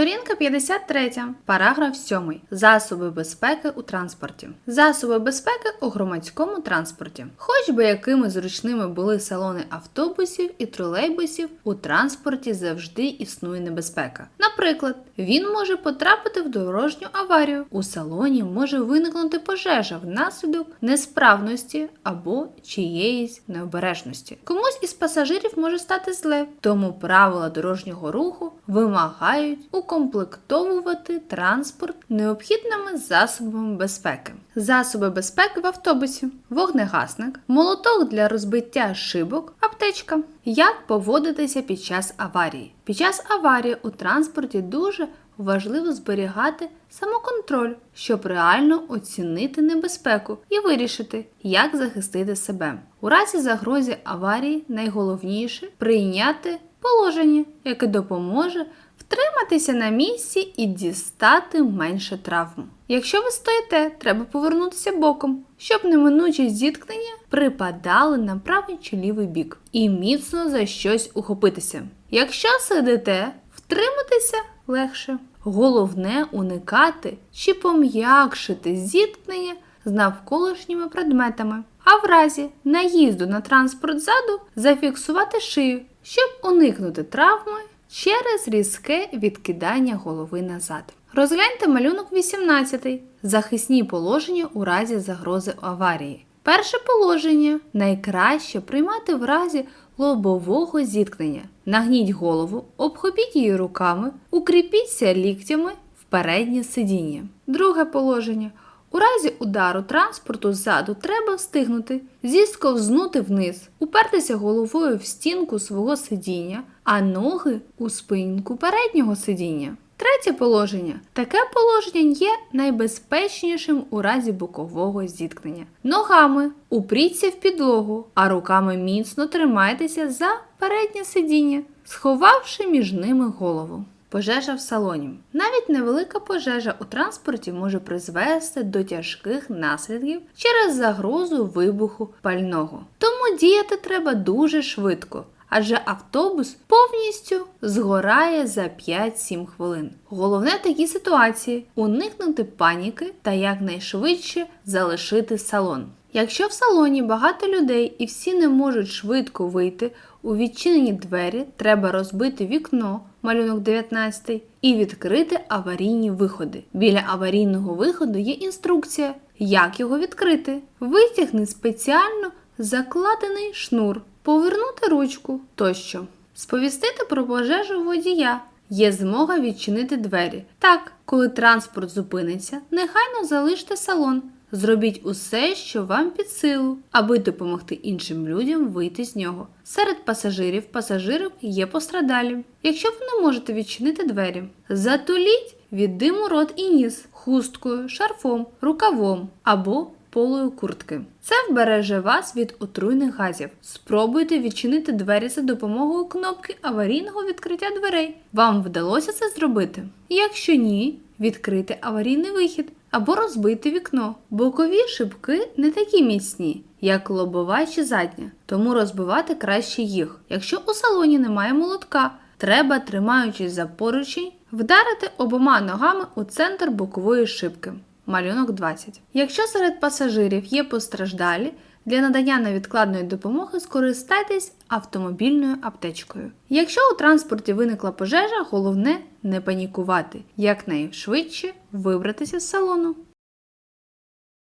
Сторінка 53, параграф 7. Засоби безпеки у транспорті. Засоби безпеки у громадському транспорті. Хоч би якими зручними були салони автобусів і тролейбусів, у транспорті завжди існує небезпека. Наприклад, він може потрапити в дорожню аварію. У салоні може виникнути пожежа внаслідок несправності або чиєїсь необережності. Комусь із пасажирів може стати зле, тому правила дорожнього руху вимагають укомплектовувати транспорт необхідними засобами безпеки. Засоби безпеки в автобусі, вогнегасник, молоток для розбиття шибок, аптечка. Як поводитися під час аварії? Під час аварії у транспорті дуже важливо зберігати самоконтроль, щоб реально оцінити небезпеку і вирішити, як захистити себе. У разі загрози аварії найголовніше прийняти положення, яке допоможе втриматися на місці і дістати менше травм. Якщо ви стоїте, треба повернутися боком, щоб неминучі зіткнення припадали на правий чи лівий бік і міцно за щось ухопитися. Якщо сидите, втриматися легше. Головне уникати чи пом'якшити зіткнення з навколишніми предметами, а в разі наїзду на транспорт ззаду зафіксувати шию, щоб уникнути травми через різке відкидання голови назад. Розгляньте малюнок 18. Захисні положення у разі загрози аварії. Перше положення найкраще приймати в разі лобового зіткнення. Нагніть голову, обхопіть її руками, укріпіться ліктями в переднє сидіння. Друге положення. У разі удару транспорту ззаду треба встигнути зісковзнути вниз, упертися головою в стінку свого сидіння, а ноги у спинку переднього сидіння. Третє положення. Таке положення є найбезпечнішим у разі бокового зіткнення. Ногами упріться в підлогу, а руками міцно тримайтеся за переднє сидіння, сховавши між ними голову. Пожежа в салоні. Навіть невелика пожежа у транспорті може призвести до тяжких наслідків через загрозу вибуху пального. Тому діяти треба дуже швидко. Адже автобус повністю згорає за 5-7 хвилин. Головне в такій ситуації уникнути паніки та якнайшвидше залишити салон. Якщо в салоні багато людей і всі не можуть швидко вийти у відчинені двері, треба розбити вікно, малюнок 19, і відкрити аварійні виходи. Біля аварійного виходу є інструкція, як його відкрити. Витягни спеціально закладений шнур, повернути ручку тощо. Сповістити про пожежу водія. Є змога відчинити двері. Так, коли транспорт зупиниться, негайно залиште салон. Зробіть усе, що вам під силу, аби допомогти іншим людям вийти з нього. Серед пасажирів пасажирів є пострадалі. Якщо ви не можете відчинити двері, затуліть від диму рот і ніс хусткою, шарфом, рукавом або полою куртки. Це вбереже вас від отруйних газів. Спробуйте відчинити двері за допомогою кнопки аварійного відкриття дверей. Вам вдалося це зробити? Якщо ні, відкрити аварійний вихід або розбити вікно. Бокові шибки не такі міцні, як лобова чи задня, тому розбивати краще їх. Якщо у салоні немає молотка, треба, тримаючись за поручень, вдарити обома ногами у центр бокової шибки. Малюнок 20. Якщо серед пасажирів є постраждалі, для надання невідкладної допомоги скористайтесь автомобільною аптечкою. Якщо у транспорті виникла пожежа, головне не панікувати, якнайшвидше вибратися з салону.